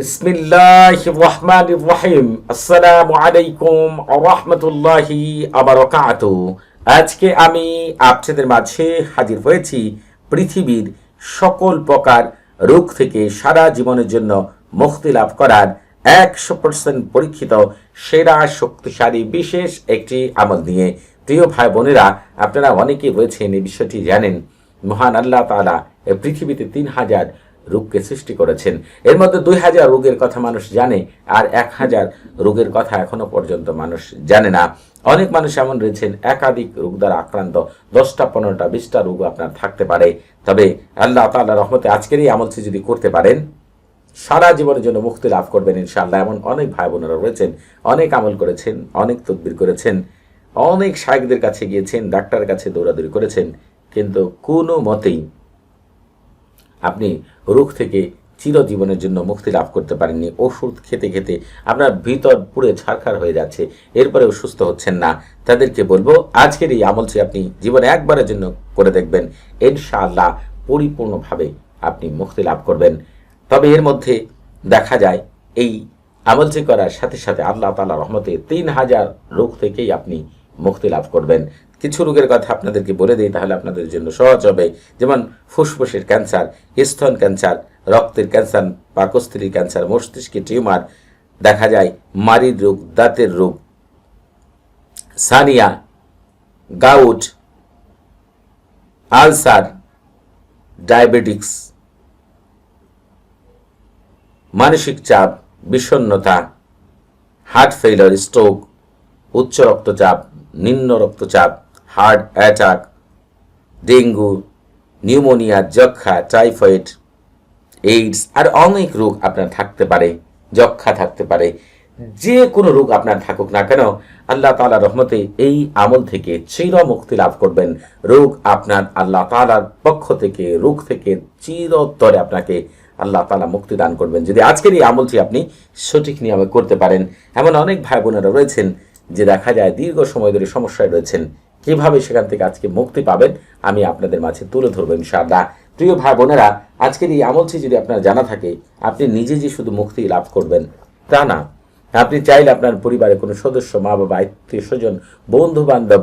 বিসমিল্লাহ রহমান রহিম। আসসালামু আলাইকুম রহমতুল্লাহি আবরকাত আজকে আমি আপনাদের মাঝে হাজির হয়েছি পৃথিবীর সকল প্রকার রোগ থেকে সারা জীবনের জন্য মুক্তি লাভ করার একশো পার্সেন্ট পরীক্ষিত, সেরা, শক্তিশালী, বিশেষ একটি আমল নিয়ে। প্রিয় ভাই বোনেরা, আপনারা অনেকেই রয়েছেন, এই বিষয়টি জানেন। মহান আল্লাহ এই পৃথিবীতে তিন হাজার রোগকে সৃষ্টি করেছেন। এর মধ্যে দুই হাজার রোগের কথা মানুষ জানে আর এক হাজার রোগের কথা এখনও পর্যন্ত মানুষ জানে না। অনেক মানুষ এমন রয়েছেন, একাধিক রোগ দ্বারা আক্রান্ত, দশটা, পনেরোটা, বিশটা রোগ আপনার থাকতে পারে। তবে আল্লাহ তাল্লাহ রহমতে আজকের এই আমলটি যদি করতে পারেন, সারা জীবনের জন্য মুক্তি লাভ করবেন ইনশাআল্লাহ। এমন অনেক ভাই বোনেরা রয়েছেন, অনেক আমল করেছেন, অনেক তদবির করেছেন, অনেক শায়কদের কাছে গিয়েছেন, ডাক্তারের কাছে দৌড়াদৌড়ি করেছেন, কিন্তু কোনো মতেই আপনি রোগ থেকে চিরজীবনের জন্য মুক্তি লাভ করতে পারেননি। ওষুধ খেতে খেতে আপনার ভিতর পুরে ছারখার হয়ে যাচ্ছে, এরপরেও সুস্থ হচ্ছেন না। তাদেরকে বলব, আজকের এই আমলটি আপনি জীবনে একবারের জন্য করে দেখবেন। ইনশাআল্লাহ পরিপূর্ণভাবে আপনি মুক্তি লাভ করবেন। তবে এর মধ্যে দেখা যায়, এই আমলটি করার সাথে সাথে আল্লাহ তালা রহমতে তিন হাজার রোগ থেকেই আপনি মুক্তি লাভ করবেন। কিছু রোগের কথা আপনাদেরকে বলে দিই, তাহলে আপনাদের জন্য সহজ হবে। যেমন ফুসফুসের ক্যান্সার স্তন ক্যান্সার, রক্তের ক্যান্সার পাকস্থলীর ক্যান্সার মস্তিষ্কের টিউমার, দেখা যায় মারির রোগ, দাঁতের রোগ, সানিয়া, গাউট, আলসার, ডায়াবেটিক্স, মানসিক চাপ, বিষণ্ণতা, হার্ট ফেইলার স্ট্রোক, উচ্চ রক্তচাপ নিম্ন রক্তচাপ, হার্ট অ্যাটাক, ডেঙ্গু, নিউমোনিয়া যক্ষা টাইফয়েড, এইডস আর অনেক রোগ আপনার থাকতে পারে যক্ষা থাকতে পারে। যে কোনো রোগ আপনার থাকুক না কেন, আল্লাহ তালা রহমতে এই আমল থেকে চির মুক্তি লাভ করবেন। রোগ আপনার আল্লাহ তালার পক্ষ থেকে, রোগ থেকে চিরতরে আপনাকে আল্লাহ তালা মুক্তি দান করবেন। যদি আজকের এই আমলটি আপনি সঠিক নিয়মে করতে পারেন, এমন অনেক ভাই বোনেরা রয়েছেন যে দেখা যায় দীর্ঘ সময় ধরে সমস্যায় রয়েছেন, কীভাবে সেখান থেকে আজকে মুক্তি পাবেন, আমি আপনাদের মাঝে তুলে ধরবো ইনশাআল্লাহ। প্রিয় ভাই বোনেরা, আজকের এই আমলটি যদি আপনার জানা থাকে, আপনি নিজে যে শুধু মুক্তি লাভ করবেন, তা না। আপনি চাইলে আপনার পরিবারের কোনো সদস্য মা বাবা আত্মীয় স্বজন বন্ধু বান্ধব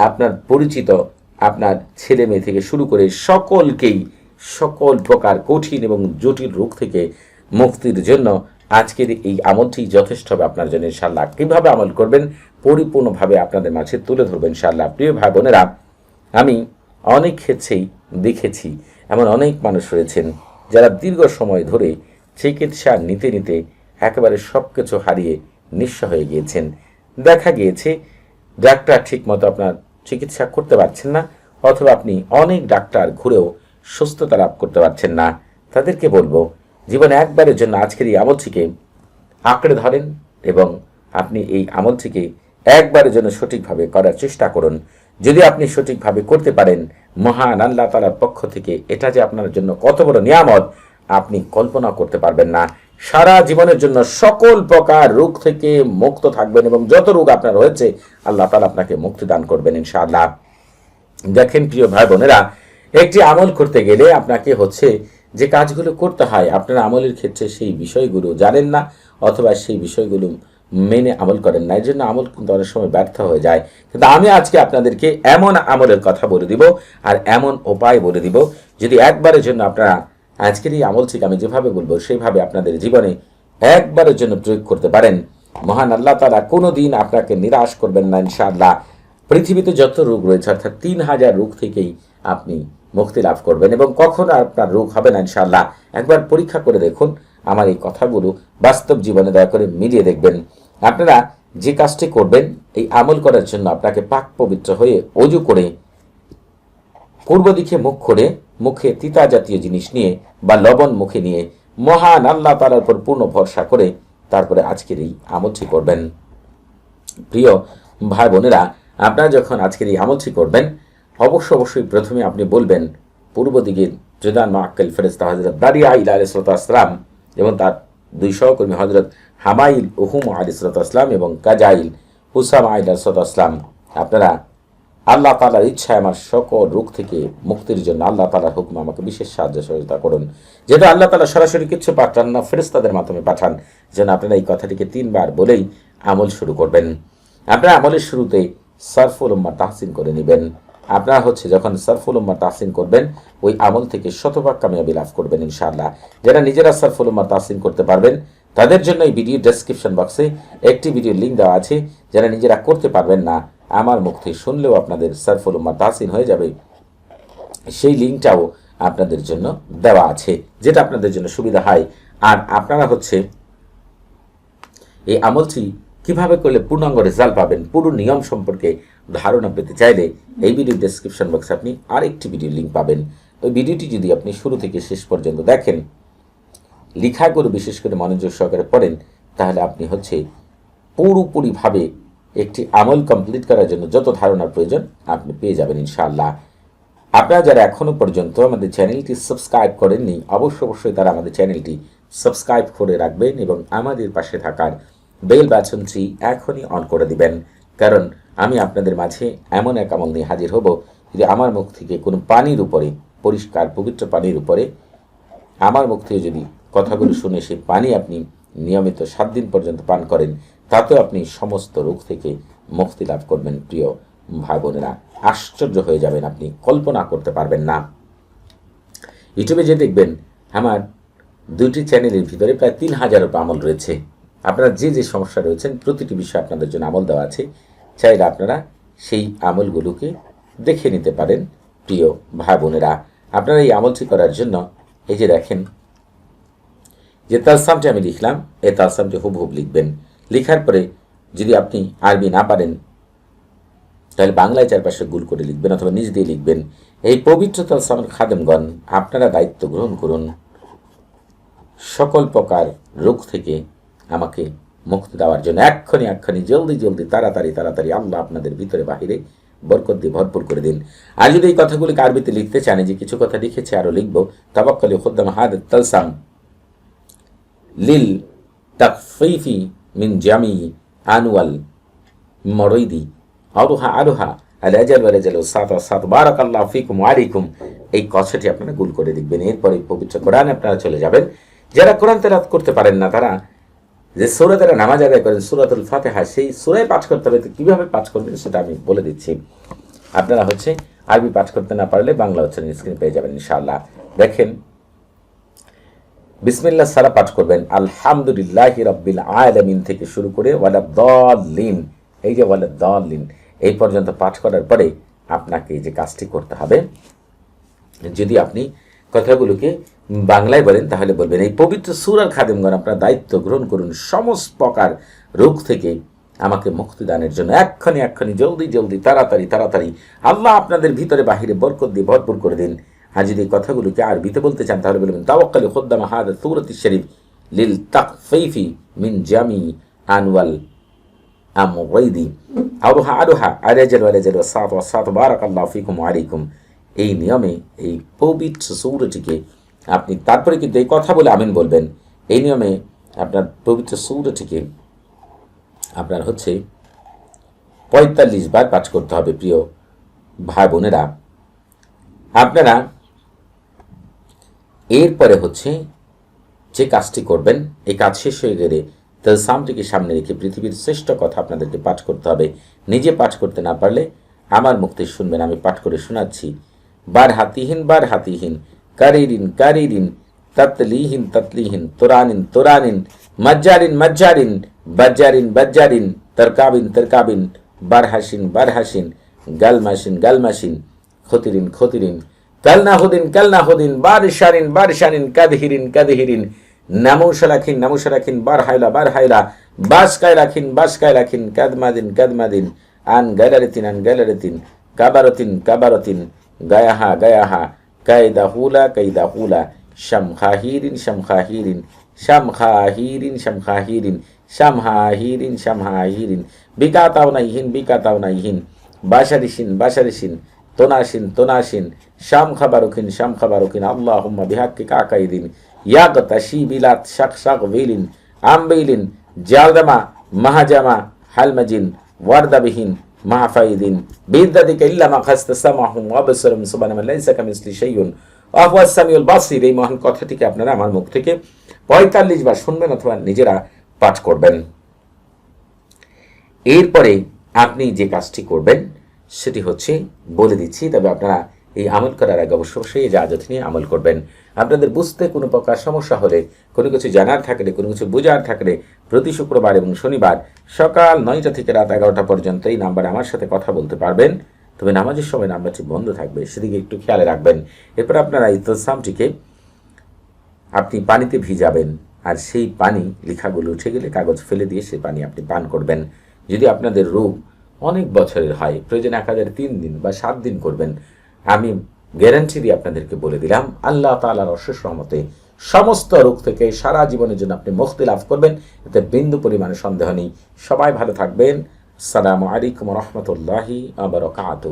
আপনার পরিচিত, আপনার ছেলে মেয়ে থেকে শুরু করে সকলকেই সকল প্রকার কঠিন এবং জটিল রোগ থেকে মুক্তির জন্য আজকের এই আমলটি যথেষ্ট হবে আপনার জন্য ইনশাল্লাহ কীভাবে আমল করবেন? পরিপূর্ণভাবে আপনাদের মাঝে তুলে ধরবেন ইনশাল্লাহ প্রিয় ভাই বোনেরা আমি অনেক ক্ষেত্রেই দেখেছি এমন অনেক মানুষ রয়েছেন যারা দীর্ঘ সময় ধরে চিকিৎসা নিতে নিতে একেবারে সব কিছু হারিয়ে নিঃস্ব হয়ে গিয়েছেন। দেখা গিয়েছে, ডাক্তার ঠিকমতো আপনার চিকিৎসা করতে পারছেন না, অথবা আপনি অনেক ডাক্তার ঘুরেও সুস্থতা লাভ করতে পারছেন না। তাদেরকে বলব জীবনে একবারের জন্য আজকের এই আমলটিকে আঁকড়ে ধরেন এবং আপনি এই আমলটিকে একবারের জন্য সঠিকভাবে করার চেষ্টা করুন। যদি আপনি সঠিকভাবে করতে পারেন, মহান আল্লাহ তালার পক্ষ থেকে এটা যে আপনার জন্য কত বড় নিয়ামত, আপনি কল্পনা করতে পারবেন না। সারা জীবনের জন্য সকল প্রকার রোগ থেকে মুক্ত থাকবেন এবং যত রোগ আপনার রয়েছে আল্লাহ তালা আপনাকে মুক্তি দান করবেন ইনশাআল্লাহ। দেখেন প্রিয় ভাই বোনেরা একটি আমল করতে গেলে আপনাকে হচ্ছে যে কাজগুলো করতে হয়, আপনার আমলের ক্ষেত্রে সেই বিষয়গুলো জানেন না অথবা সেই বিষয়গুলো মেনে আমল করেন না। এই জন্য আমল কিন্তু অনেক সময় ব্যর্থ হয়ে যায়। কিন্তু আমি আজকে আপনাদেরকে এমন আমলের কথা বলে দিব আর এমন উপায় বলে দিব, যদি একবারের জন্য আপনারা আজকের এই আমল থেকে আমি যেভাবে বলব, সেইভাবে আপনাদের জীবনে একবারের জন্য প্রয়োগ করতে পারেন। মহান আল্লাহ তালা কোনো দিন আপনাকে নিরাশ করবেন না ইনশাআল্লাহ। পৃথিবীতে যত রোগ রয়েছে, অর্থাৎ তিন হাজার রোগ থেকেই আপনি মুক্তি লাভ করবেন এবং কখনো আপনার রোগ হবে না, ইনশাআল্লাহ। একবার পরীক্ষা করে দেখুন আমার এই কথাগুলো বাস্তব জীবনে দয়া করে মিলিয়ে দেখবেন। আপনারা যে কাজটি করবেন, এই আমল করার জন্য আপনাকে পাক পবিত্র হয়ে অজু করে, পূর্ব দিকে মুখ করে মুখে তিতা জাতীয় জিনিস নিয়ে বা লবণ মুখে নিয়ে মহান আল্লাহ তালার উপর পূর্ণ ভরসা করে তারপরে আজকের এই আমলটি করবেন। প্রিয় ভাই বোনেরা, আপনারা যখন আজকের এই আমলটি করবেন অবশ্য অবশ্যই প্রথমে আপনি বলবেন, পূর্ব দিকে জুদান মাক্কেল ফেরেস্তা হজরত দারিয়া ইলা আলিসালাম এবং তার দুই সহকর্মী হজরত হামাইল উহুম আলিসালাম এবং কাজাইল, হুসাম আইল আসলাম আপনারা আল্লাহ তালার ইচ্ছায় আমার সকল রোগ থেকে মুক্তির জন্য আল্লাহ তালার হুকুম আমাকে বিশেষ সাহায্য সহযোগিতা করুন। যেহেতু আল্লাহ তালা সরাসরি কিচ্ছু পাঠান না ফেরেস্তাদের মাধ্যমে পাঠান। যেন আপনারা এই কথাটিকে তিনবার বলেই আমল শুরু করবেন। আপনারা আমলের শুরুতে সরফুল উম্মা তাহসিন করে নেবেন। আপনারা হচ্ছে যখন সরফুল উম্মা তাহসিন করবেন, ওই আমল থেকে শতভাগ কামিয়াবি লাভ করবেন ইনশাআল্লাহ। যারা নিজেরা সরফুল উম্মা তাহসিন করতে পারবেন, তাদের জন্য এই ভিডিও ডেসক্রিপশন বক্সে একটি ভিডিও লিঙ্ক দেওয়া আছে। যারা নিজেরা করতে পারবেন না, আমার মুখ থেকে শুনলেও আপনাদের সরফুল উম্মা তাহসিন হয়ে যাবে। সেই লিঙ্কটাও আপনাদের জন্য দেওয়া আছে, যেটা আপনাদের জন্য সুবিধা হয়। আর আপনারা হচ্ছে এই আমলটি কীভাবে করলে পূর্ণাঙ্গ রেজাল্ট পাবেন, পুরো নিয়ম সম্পর্কে ধারণা পেতে চাইলে এই ভিডিও ডেসক্রিপশন বক্সে আপনি আরেকটি ভিডিও লিঙ্ক পাবেন। ওই ভিডিওটি যদি আপনি শুরু থেকে শেষ পর্যন্ত দেখেন লেখাগুলো বিশেষ করে মনোযোগ সহকারে পড়েন, তাহলে আপনি হচ্ছে পুরোপুরিভাবে একটি আমল কমপ্লিট করার জন্য যত ধারণার প্রয়োজন আপনি পেয়ে যাবেন ইনশাআল্লাহ। আপনারা যারা এখনও পর্যন্ত আমাদের চ্যানেলটি সাবস্ক্রাইব করেননি, অবশ্য অবশ্যই তারা আমাদের চ্যানেলটি সাবস্ক্রাইব করে রাখবেন এবং আমাদের পাশে থাকার বেল বাটনটি এখনই অন করে দিবেন। কারণ আমি আপনাদের মাঝে এমন এক আমল নিয়ে হাজির হব যে আমার মুখ থেকে কোনো পানির উপরে, পরিষ্কার পবিত্র পানির উপরে, আমার মুখ থেকে যদি কথাগুলো শুনে সেই পানি আপনি নিয়মিত সাত দিন পর্যন্ত পান করেন, তাতেও আপনি সমস্ত রোগ থেকে মুক্তি লাভ করবেন, প্রিয় ভাই বোনেরা। আশ্চর্য হয়ে যাবেন আপনি, কল্পনা করতে পারবেন না। ইউটিউবে যে দেখবেন, আমার দুইটি চ্যানেলের ভিতরে প্রায় তিন হাজারের আমল রয়েছে। আপনারা যে যে সমস্যা রয়েছেন, প্রতিটি বিষয়ে আপনাদের জন্য আমল দেওয়া আছে। চাইলে আপনারা সেই আমলগুলোকে দেখে নিতে পারেন, প্রিয় ভাই বোনেরা আপনারা এই আমলটি করার জন্য এই যে দেখেন, যে তালসামটি আমি লিখলাম, এই তালসামটি হুবহুব লিখবেন। লিখার পরে যদি আপনি আরবি না পারেন, তাহলে বাংলায় চারপাশে গুল করে লিখবেন অথবা নিজ দিয়ে লিখবেন। এই পবিত্র তালসামের খাদেমগণ, আপনারা দায়িত্ব গ্রহণ করুন। সকল প্রকার রোগ থেকে আমাকে মুক্তি দেওয়ার জন্য এক্ষণি এক্ষণি জলদি জলদি, তাড়াতাড়ি তাড়াতাড়ি আল্লাহ আপনাদের ভিতরে, বাহিরে বরকত দিয়ে ভরপুর করে দিন। আর যদি এই কথাগুলি আরবিতে লিখতে চান যে কিছু কথা লিখেছে আরও লিখব। তাবাক্কালি খুদ্দাম হাদ তালসাম লিল তাকফিফি মিন জামি আনুয়াল মরৈদি আরোহা আরোহা রাজাল সাত সাত আল্লাহ ফিকুম আলাইকুম। এই কথাটি আপনারা গুল করে লিখবেন এরপরে পবিত্র কোরআনে আপনারা চলে যাবেন। যারা কোরআন তেলাত করতে পারেন না, তারা যে সুরে তারা নামাজ আদায় করেন, সুরাতুল ফাতেহা, সেই সুরায় পাঠ করতে হবে কীভাবে পাঠ করবেন সেটা আমি বলে দিচ্ছি। আপনারা হচ্ছে আরবি পাঠ করতে না পারলে বাংলা উচ্চারণ স্ক্রিনে পেয়ে যাবেন ইনশাআল্লাহ। দেখেন, বিসমিল্লাহ সারা পাঠ করবেন, আলহামদুলিল্লাহ রব্বিল আলামিন থেকে শুরু করে ওয়ালা দলিন এই যে ওয়ালা দলিন এই পর্যন্ত পাঠ করার পরে আপনাকে যে কাজটি করতে হবে। যদি আপনি কথাগুলোকে বাংলায় বলেন, তাহলে বলবেন, এই পবিত্র সুরার খাদেমগণ আপনার দায়িত্ব গ্রহণ করুন সমস্ত প্রকার রোগ থেকে আমাকে মুক্তি দানের জন্য। এক্ষণি এক্ষণি, জলদি জলদি, তাড়াতাড়ি তাড়াতাড়ি। আল্লাহ আপনাদের ভিতরে বাহিরে বরকত দিয়ে ভরপুর করে দিন। আর যদি এই কথাগুলোকে আরবিতে বলতে চান, তাহলে বলবেন, তাওয়াক্কালি খুদ্দাম হাদ সুরত শরীফ লিল তাকফিফি মিন জামি আনওয়াল আমরাইদি আরোহা আরোহা আরেজেল সাত সাত বারাক আল্লাহ ফিকুম আলাইকুম। এই নিয়মে, এই পবিত্র সৌরটিকে আপনি তারপরে কিন্তু এই কথা বলে আমিন বলবেন। এই নিয়মে আপনার পবিত্র সৌরটিকে আপনার হচ্ছে পঁয়তাল্লিশ বার পাঠ করতে হবে প্রিয় ভাই বোনেরা। আপনারা এরপরে হচ্ছে যে কাজটি করবেন, এই কাজ শেষ হয়ে গেলে তালসামটিকে সামনে রেখে পৃথিবীর শ্রেষ্ঠ কথা আপনাদেরকে পাঠ করতে হবে। নিজে পাঠ করতে না পারলে আমার মুক্তি শুনবেন, আমি পাঠ করে শোনাচ্ছি। বার হাতিহীন বার হাতিহীন কারিরিন কারিরিন, ততলিহীন ততলিহীন, তোরানিন তোরানিন, মজ্জারিন মজ্জারিন, বজ্জারিন বজ্জারিন, তরকাবিন তরকাবিন বারহাসিন বারহাসিন গালমাসিন গালমাসিন খতিরিন খতিরিন, কালনাহুদিন কালনাহুদিন, বারিশারিন বারিশারিন, কাদহিরিন কাদহিরিন নামুশালাখিন নামুশালাখিন বার হাইলা বার হাইলা বাসকায় রাখিন বাসকায় রাখিন কাদমাদিন কাদমাদিন, আন গালারিতিন আন গালারিতিন, কাবারতিন কাবারতিন গায়াহা গায়াহা কায়দা হুলা কায়দাহুলা কায়দাহুলা শামখাহিরিন শামখাহিরিন শামখাহিরিন শামখাহিরিন শামহাহিরিন শামহাহিরিন বিকাতাওনাইহিন বিকাতাওনাইহিন বাসারিসিন বাসারিসিন তোনাসিন তোনাসিন শাম খাবারুকিন শাম খাবারুকিন আল্লাহ হুম্মা বিহাক্কি কাকাইদিন ইয়াগতাশি বিলাত শাক শাক বিলিন আমবিলিন জালদামা মাহাজামা হালমাজিন ওয়ার্দাবিহীন মা ফাইদিন বিদ্যাদিকে ইল্লা মা খাস্তাসামাহুম ওয়া বাসারুম সুবহানাহু লাইসা কামিসলি শাইউন ওয়া হুয়াস সামিউল বাসির এই মহান কথাটিকে আপনারা আমার মুখ থেকে পঁয়তাল্লিশ বার শুনবেন অথবা নিজেরা পাঠ করবেন। এরপরে আপনি যে কাজটি করবেন, সেটি হচ্ছে বলে দিচ্ছি, তবে আপনারা এই আমল করার আগে অবশ্য অবশ্যই এই জাহাজত নিয়ে আমল করবেন। আপনাদের বুঝতে কোনো প্রকার সমস্যা হলে, কোনো কিছু জানার থাকলে, কোনো কিছু বোঝার থাকলে প্রতি শুক্রবার এবং শনিবার সকাল নয়টা থেকে রাত এগারোটা পর্যন্ত এই নাম্বারে আমার সাথে কথা বলতে পারবেন। তবে নামাজের সময় নাম্বারটি বন্ধ থাকবে, সেদিকে একটু খেয়াল রাখবেন। এরপর আপনারা এই তসামটিকে আপনি পানিতে ভিজাবেন আর সেই পানি লেখাগুলো উঠে গেলে কাগজ ফেলে দিয়ে সেই পানি আপনি পান করবেন। যদি আপনাদের রোগ অনেক বছরের হয়, প্রয়োজন এক হাজার তিন দিন বা সাত দিন করবেন, আমি গ্যারান্টি দিয়ে আপনাদেরকে বলে দিলাম, আল্লাহ তালার অশেষ রহমতে সমস্ত রোগ থেকে সারা জীবনের জন্য আপনি মুক্তি লাভ করবেন। এতে বিন্দু পরিমাণে সন্দেহ নেই। সবাই ভালো থাকবেন। সালামু আলাইকুম রহমতুল্লাহি আবরকাত